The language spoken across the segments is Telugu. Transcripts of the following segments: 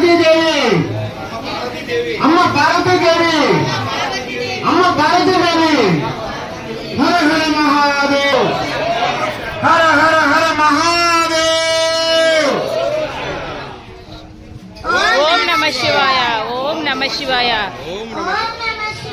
పార్వతీదేవి అమ్మ పార్వతీదేవి అమ్మ పార్వతీదేవి హర హర మహాదేవ్ హర హర హర మహాదేవ్ ఓం నమ శివాయ ఓం నమ శివాయ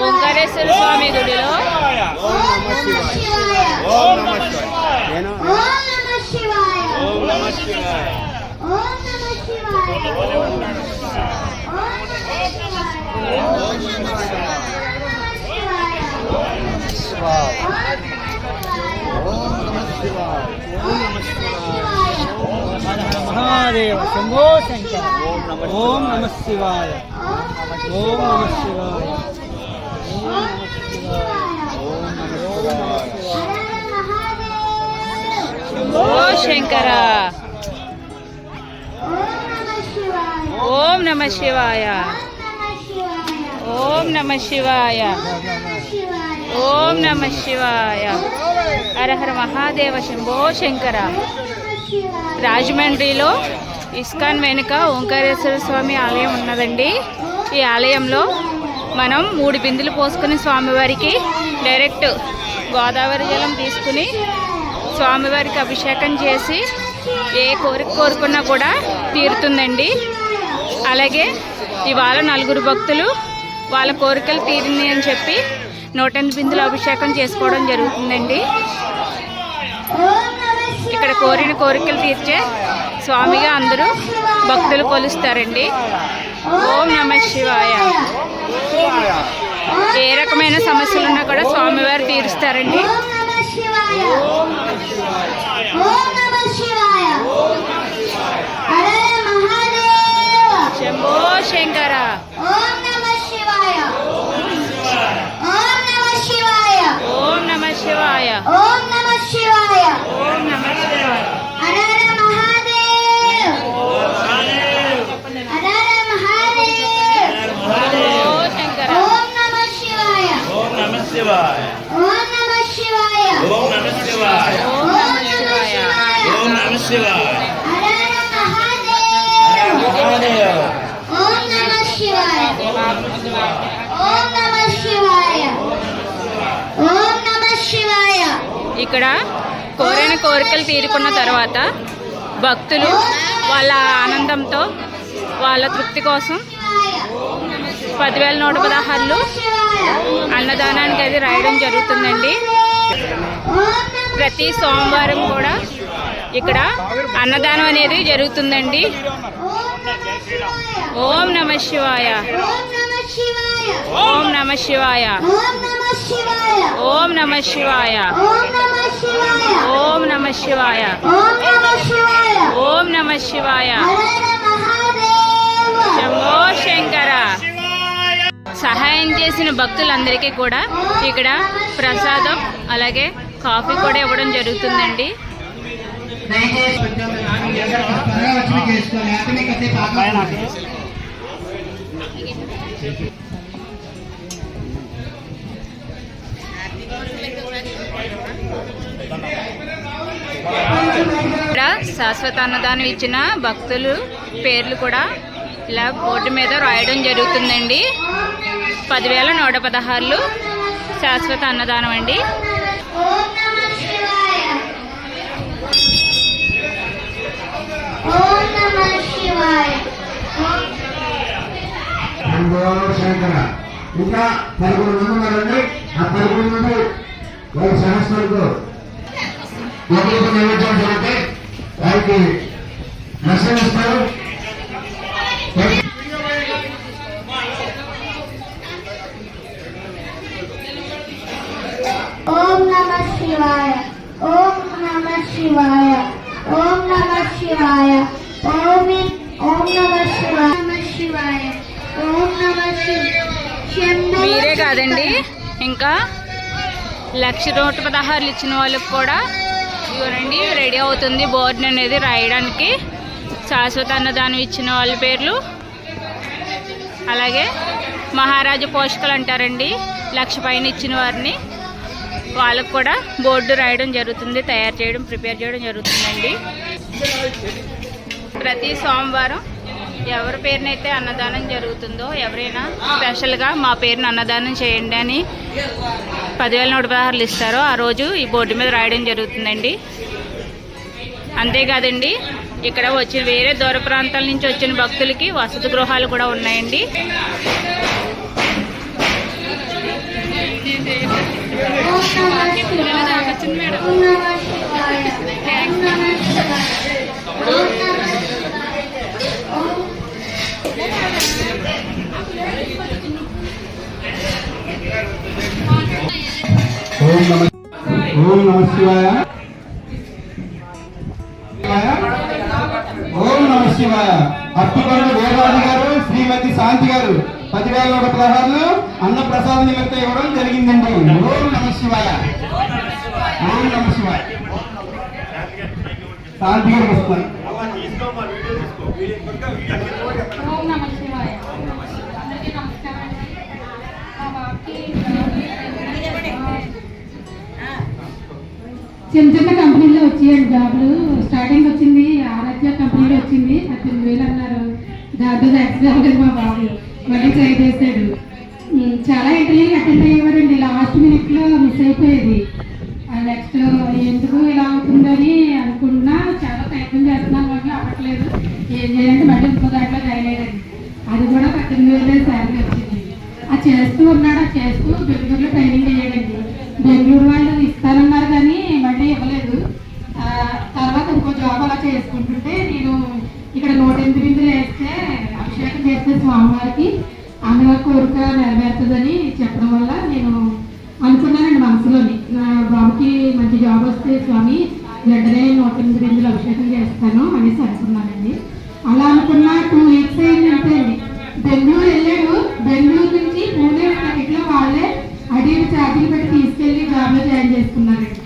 ఓంకారేశ్వర స్వామి గుడిలో ఓం నమ శివాయ నేను ఓం నమ శివాయ ఓం నమ శివాయ ఓం నమ మహాదేవ శంభో శంకర. ఓం నమ శివాయ. ఓం నమ శివాయ. ఓం నమ శివాయ. ఓం నమ శివాయ. ఓం నమ శివాయ. హరహర మహాదేవ శంభో శంకర. రాజమండ్రిలో ఇస్కాన్ వెనుక ఓంకారేశ్వర స్వామి ఆలయం ఉన్నదండి. ఈ ఆలయంలో మనం మూడు బిందులు పోసుకుని స్వామివారికి డైరెక్ట్ గోదావరి జలం తీసుకుని స్వామివారికి అభిషేకం చేసి ఏ కోరిక కోరుకున్నా కూడా తీరుతుందండి. అలాగే ఇవాళ నలుగురు భక్తులు వాళ్ళ కోరికలు తీరింది అని చెప్పి నూట ఎనిమిది బిందులు అభిషేకం చేసుకోవడం జరుగుతుందండి. ఇక్కడ కోరిన కోరికలు తీర్చే స్వామిగా అందరూ భక్తులు కొలుస్తారండి. ఓం నమ శివాయ. ఏ రకమైన సమస్యలు ఉన్నా కూడా స్వామివారు తీరుస్తారండి. ఓం నమ శివాయ హరే మహాదేవ శంభో శంకర. ఓం నమ శివాయ. ఓం నమ శివాయ. ఓం నమ శివాయ. ఓం నమ శివాయ ఓం నమ శివాయ హరే మహాదేవ్ హరే మహాదేవ్ ఓ శంకర ఓం నమ శివాయ ఓం నమ శివాయ ఓం నమ శివాయ ఓం నమ శివాయ ఓం నమ శివాయ ఓం నమ శివాయ హరే మహాదేవ్ మహాదేవ ఓం నమ శివాయ ఓం నమ శివాయ ఓం నమ శివాయ ఇక్కడ కోరిన కోరికలు తీరుకున్న తర్వాత భక్తులు వాళ్ళ ఆనందంతో వాళ్ళ తృప్తి కోసం పదివేల నూట పదహారులు అన్నదానానికి అది రాయడం జరుగుతుందండి. ప్రతి సోమవారం కూడా ఇక్కడ అన్నదానం అనేది జరుగుతుందండి. ఓం నమ శివాయ. ఓం నమ శివాయ. ఓం నమ శివాయ. ఓం నమ శివాయ. ఓం నమ శివాయ. శంభో శంకర. సహాయం చేసిన భక్తులందరికీ కూడా ఇక్కడ ప్రసాదం అలాగే కాఫీ కూడా ఇవ్వడం జరుగుతుందండి. ఇక్కడ శాశ్వత అన్నదానం ఇచ్చిన భక్తులు పేర్లు కూడా ఇలా బోర్డు మీద రాయడం జరుగుతుందండి. పదివేల నూట పదహారులు శాశ్వత అన్నదానం అండి. ఇంకా పదకొండు మంది ఉన్నారండి. ఆ పదకొండు మంది వారి సహస్రాలకు ఒకరికి నైవేద్యం జరిగితే వారికి దర్శనం ఇస్తారు. ఓం నమ శివాయ ఓం నమ శివాయ ఓం నమ శివాయ ఓం ఓం నమ శివాయ నమ శివాయ ఓం నమ శివ మీరే కాదండి ఇంకా లక్ష నూట పదహారులు ఇచ్చిన వాళ్ళకి కూడా ఇవ్వనండి రెడీ అవుతుంది బోర్డు అనేది రాయడానికి. శాశ్వత అన్నదానం ఇచ్చిన వాళ్ళ పేర్లు. అలాగే మహారాజు పోషకులు అంటారండి లక్ష పైన ఇచ్చిన వారిని. వాళ్ళకు కూడా బోర్డు రాయడం జరుగుతుంది తయారు చేయడం ప్రిపేర్ చేయడం జరుగుతుందండి. ప్రతి సోమవారం ఎవరి పేరునైతే అన్నదానం జరుగుతుందో ఎవరైనా స్పెషల్గా మా పేరున అన్నదానం చేయండి అని పదివేల నూట పదహారులు ఇస్తారో ఆ రోజు ఈ బోర్డు మీద రాయడం జరుగుతుందండి. అంతేకాదండి ఇక్కడ వచ్చి వేరే దూర ప్రాంతాల నుంచి వచ్చిన భక్తులకి వసతి గృహాలు కూడా ఉన్నాయండి. నమః శివాయ? ఓం నమ శివాయ. అట్టుకొండ వేదాది గారు శ్రీమతి శాంతి గారు. పదివేల నూట పదహారులు అన్న ప్రసాద నిమిత్తం ఇవ్వడం జరిగిందండి. ఓం నమ శివాయ. ఓం నమ శివాయ. శాంతి గారు వస్తారు ఓం నమ శివాయ. అందరికీ నమస్కారం అండి. మా బాబుకి చిన్న చిన్న కంపెనీలో వచ్చాయండి జాబులు. స్టార్టింగ్ వచ్చింది ఆరాధ్య కంపెనీలో వచ్చింది. పద్దెనిమిది వేలు అన్నారు. దాంతో యాక్సిడెంట్ మా బాబు. మళ్ళీ ట్రై చేశాడు. చాలా ఇంటర్వ్యూలు అటెండ్ అయ్యేవారండి. లాస్ట్ మినిట్లో మిస్ అయిపోయేది. నెక్స్ట్ ఎందుకు ఇలా అవుతుందని అనుకున్నా చాలా ప్రయత్నం చేస్తున్నాను. కానీ అవ్వట్లేదు. ఏం చేయాలంటే మళ్ళీ ఇంకో దాంట్లో జాయిన్ అయ్యారండి. అది కూడా పద్దెనిమిది వేలు శాలరీ వచ్చింది. అది చేస్తూ ఉన్నాడు. అది చేస్తూ బెంగళూరులో ట్రైనింగ్ అయ్యాడండి. బెంగళూరు వాళ్ళు ఇస్తారన్నారు కానీ మళ్ళీ ఇవ్వలేదు. తర్వాత ఇంకో జాబ్ అలా చేసుకుంటుంటే నేను ఇక్కడ నూట ఎనిమిది బిందులు వేస్తే అభిషేకం చేస్తే స్వామివారికి అందులో కోరిక నెరవేరుతుందని చెప్పడం వల్ల నేను అనుకున్నానండి మనసులోని. నా బాబుకి మంచి జాబ్ వస్తే స్వామి వెంటనే నూట ఎనిమిది బిందులు అభిషేకం చేస్తాను అనేసి అనుకున్నానండి. అలా అనుకున్న టూ వీక్స్ అయిందంటే అండి. బెంగళూరు వెళ్ళాడు. అడిగి ఛార్జీలు పెట్టి తీసుకెళ్ళి జాబ్లో జాయిన్ చేసుకున్నారండి.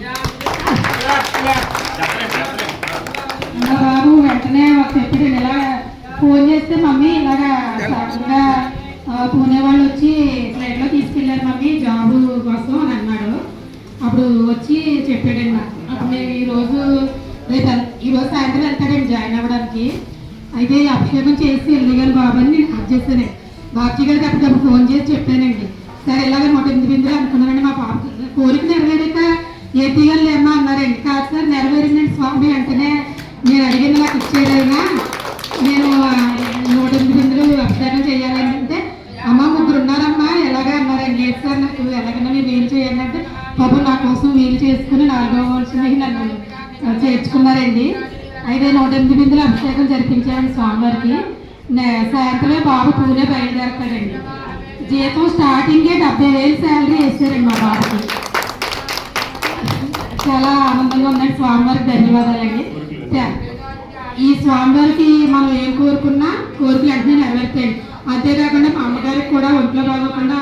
మా బాబు వెంటనే మాకు చెప్పాడు ఇలా ఫోన్ చేస్తే మమ్మీ ఇలాగా సడన్గా పూణే వాళ్ళు వచ్చి ఫ్లైట్లో తీసుకెళ్ళారు మమ్మీ జాబ్ కోసం అని అన్నాడు. అప్పుడు వచ్చి చెప్పాడండి నాకు అప్పుడు నేను ఈరోజు రేపు ఈరోజు సాయంత్రం వెళ్తాడండి జాయిన్ అవ్వడానికి. అయితే అభిషేకం చేసి వెళ్ళగలి బాబు అని నేను అది చేశాను. బాబ్జీ గారికి అప్పటికప్పుడు ఫోన్ చేసి చెప్పానండి. సరే ఇలాగ నూట ఎనిమిది బిందులు అనుకున్నామండి మా పాప కోరిక నెరవేరాక ఏ తీయాలేమా అన్నారండి కాదు సార్ నెరవేరిందండి స్వామి వెంటనే నేను అడిగింది నాకు ఇచ్చేదైనా నేను నూట ఎనిమిది బిందులు అభిషేకం చేయాలని అంటే అమ్మ ముగ్గురు ఉన్నారమ్మా ఎలాగా అన్నారండి లేదు సార్ నాకు ఎలాగైనా మీరు ఏం చేయాలంటే పాపం నా కోసం వీలు చేసుకుని నాలుగో వచ్చినవి నన్ను చేర్చుకున్నారండి అయితే నూట ఎనిమిది బిందులు అభిషేకం జరిపించామండి స్వామివారికి సాయంత్రమే బాబు పూణే బయలుదేరతాడండి జీతం స్టార్టింగే డెబ్బై వేలు శాలరీ వేసారండి మా బాబుకి. చాలా ఆనందంగా ఉందండి స్వామివారికి ధన్యవాదాలండి. ఈ స్వామివారికి మనం ఏం కోరుకున్నా కోరికలు వెంటనే నెరవేర్తాయండి. అంతేకాకుండా మా అమ్మగారికి కూడా ఒంట్లో బాగోకుండా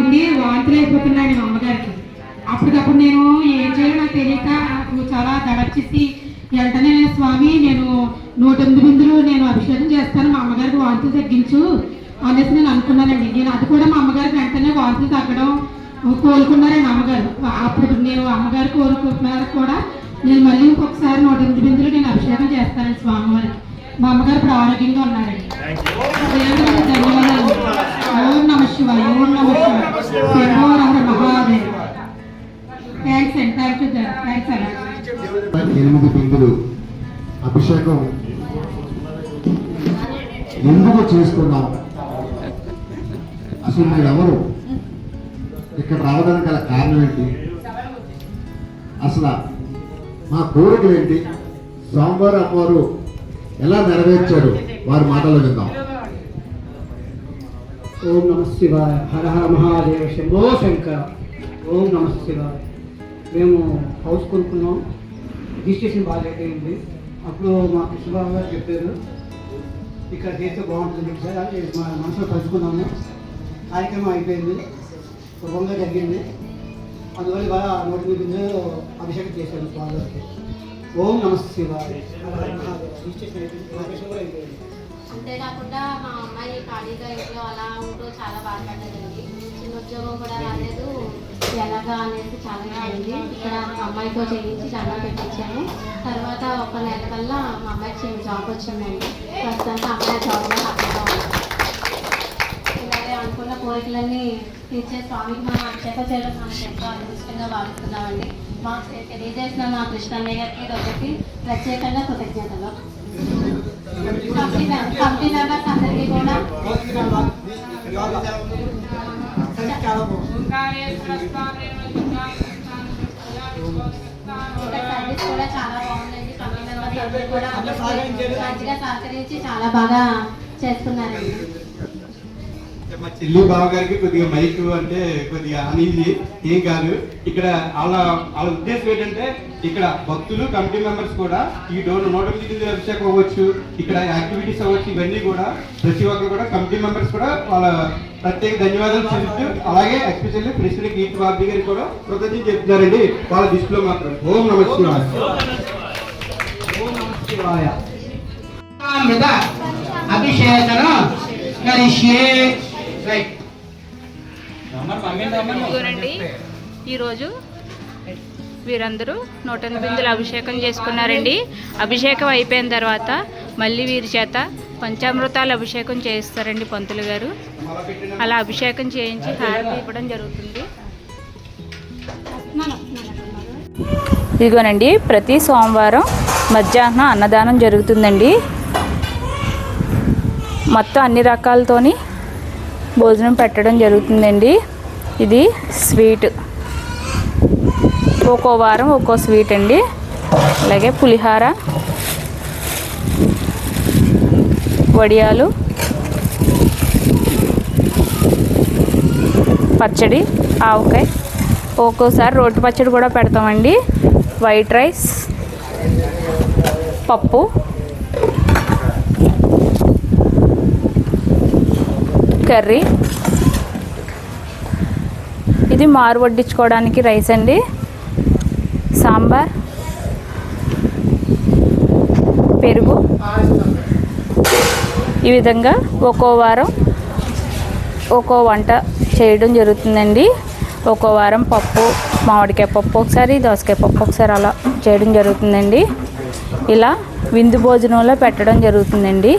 ఉండి వాంతులు అయిపోతున్నాయండి మా అమ్మగారికి. అప్పటికప్పుడు నేను ఏం చేయాలో నాకు తెలియక నాకు చాలా దడచేసి వెంటనే స్వామి నేను నూట ఎనిమిది బిందులు నేను అభిషేకం చేస్తాను మా అమ్మగారికి వాంతులు తగ్గించు అనేసి నేను అనుకున్నానండి నేను అది కూడా మా అమ్మగారికి వెంటనే వాంతులు తగ్గడం కోలుకున్నారండి అమ్మగారు? అప్పుడు నేను అమ్మగారు కోరుకున్నారు కూడా. నేను మళ్ళీ ఇంకొకసారి నూట ఎనిమిది బిందులు నేను అభిషేకం చేస్తానండి స్వామివారికి మా అమ్మగారు ఇప్పుడు ఆరోగ్యంగా ఉన్నారండి. ధన్యవాదాలు. ఓం నమ శివాయ ఓం నమ శివాయ. మహాదేవ్. థ్యాంక్స్ అండి థ్యాంక్ యూ థ్యాంక్స్ అండి ఎనిమిది బిందులు అభిషేకం ఎందుకు చేసుకున్నాం? అసలు మీరు ఎవరు ఇక్కడ రావడానికి గల కారణం ఏంటి? అసలు మా కోరికలు ఏంటి? స్వామివారు అమ్మవారు ఎలా నెరవేర్చారు? వారి మాటలు విందాం. ఓం నమ శివాయ. హర హర మహాదేవ శంభో శంకర. ఓం నమ శివాయ. మేము హౌస్ కొనుక్కున్నాం. రిజిస్ట్రేషన్ బాగా లేట్ అయింది. అప్పుడు మా కృష్ణబాబు గారు చెప్పారు ఇక్కడ చేస్తే బాగుంటుంది సార్. అది మా మనసులో తలుచుకున్నాము కార్యక్రమం అయిపోయింది. శుభంగా జరిగింది. అందువల్ల ఇవాళ నోటి ఎనిమిది అభిషేకం చేశాను స్వామివారికి. ఓం నమ శివాయ. అంతేకాకుండా మా అమ్మాయి ఖాళీగా ఇంట్లో అలా ఉంటూ చాలా బాధపడ్డదండి చిన్న ఉద్యోగం కూడా రాలేదు. ఎలాగా అనేది చాలా అయింది ఇక్కడ మా అమ్మాయితో చేయించి చాలా పెట్టించాము తర్వాత ఒక నెల కల్లా మా అమ్మాయికి జాబ్ వచ్చిందండి. ప్రస్తుతానికి అమ్మాయి జాబ్లో కోరికలన్నీ తీర్చే స్వామికి మనం అభిషేకం చేయడం మనకు ఎంతో అదృష్టంగా భావిస్తున్నామండి. మాకు తెలియజేసిన మా కృష్ణయ్య గారికి ఒకటి ప్రత్యేకంగా కృతజ్ఞతలు. కమిటీ కమిటీ మెంబర్స్ అందరికీ కూడా సర్వీస్ కూడా చాలా బాగుందండి. కమిటీ మెంబర్స్ అందరూ కూడా మంచిగా సహకరించి చాలా బాగా చేస్తున్నారండి. మా చెల్లి బావ గారికి కొద్దిగా మైక్ అంటే కొద్దిగా అనీజీ. ఏం కాదు. ఇక్కడ వాళ్ళ వాళ్ళ ఉద్దేశం ఏంటంటే ఇక్కడ భక్తులు కమిటీ మెంబర్స్ కూడా ఈ డోర్ నోటిఫికేషన్ ఎనిమిది అభిషేకం అవ్వచ్చు ఇక్కడ యాక్టివిటీస్ అవ్వచ్చు ఇవన్నీ కూడా ప్రతి ఒక్కరు కూడా కమిటీ మెంబర్స్ కూడా వాళ్ళ ప్రత్యేక ధన్యవాదాలు చెల్లిస్తూ అలాగే ఎస్పెషల్లీ ప్రెసిడెంట్ గీత బాబీ గారికి కూడా కృతజ్ఞత చెప్తున్నారండి. వాళ్ళ దృష్టిలో మాత్రం. ఓం నమస్కారం ఓం అభిషేకం కరిష్యే ఇదిగోనండి. ఈరోజు వీరందరూ నూట ఎనిమిది బిందులు అభిషేకం చేసుకున్నారండి. అభిషేకం అయిపోయిన తర్వాత మళ్ళీ వీరి చేత పంచామృతాలు అభిషేకం చేయిస్తారండి పంతులు గారు. అలా అభిషేకం చేయించి హారతి ఇవ్వడం జరుగుతుంది. ఇదిగోనండి ప్రతి సోమవారం మధ్యాహ్నం అన్నదానం జరుగుతుందండి. మొత్తం అన్ని రకాలతోని భోజనం పెట్టడం జరుగుతుందండి. ఇది స్వీట్. ఒక్కో వారం ఒక్కో స్వీట్ అండి. అలాగే పులిహార వడియాలు పచ్చడి ఆవకాయ. ఒక్కోసారి రోటి పచ్చడి కూడా పెడతామండి. వైట్ రైస్ పప్పు కర్రీ. ఇది మారు వడ్డించుకోవడానికి రైస్ అండి. సాంబార్. పెరుగు. ఈ విధంగా ఒక్కో వారం ఒక్కో వంట చేయడం జరుగుతుందండి. ఒక్కో వారం పప్పు మామిడికాయ పప్పు ఒకసారి దోసకాయ పప్పు ఒకసారి అలా చేయడం జరుగుతుందండి. ఇలా విందు భోజనంలో పెట్టడం జరుగుతుందండి.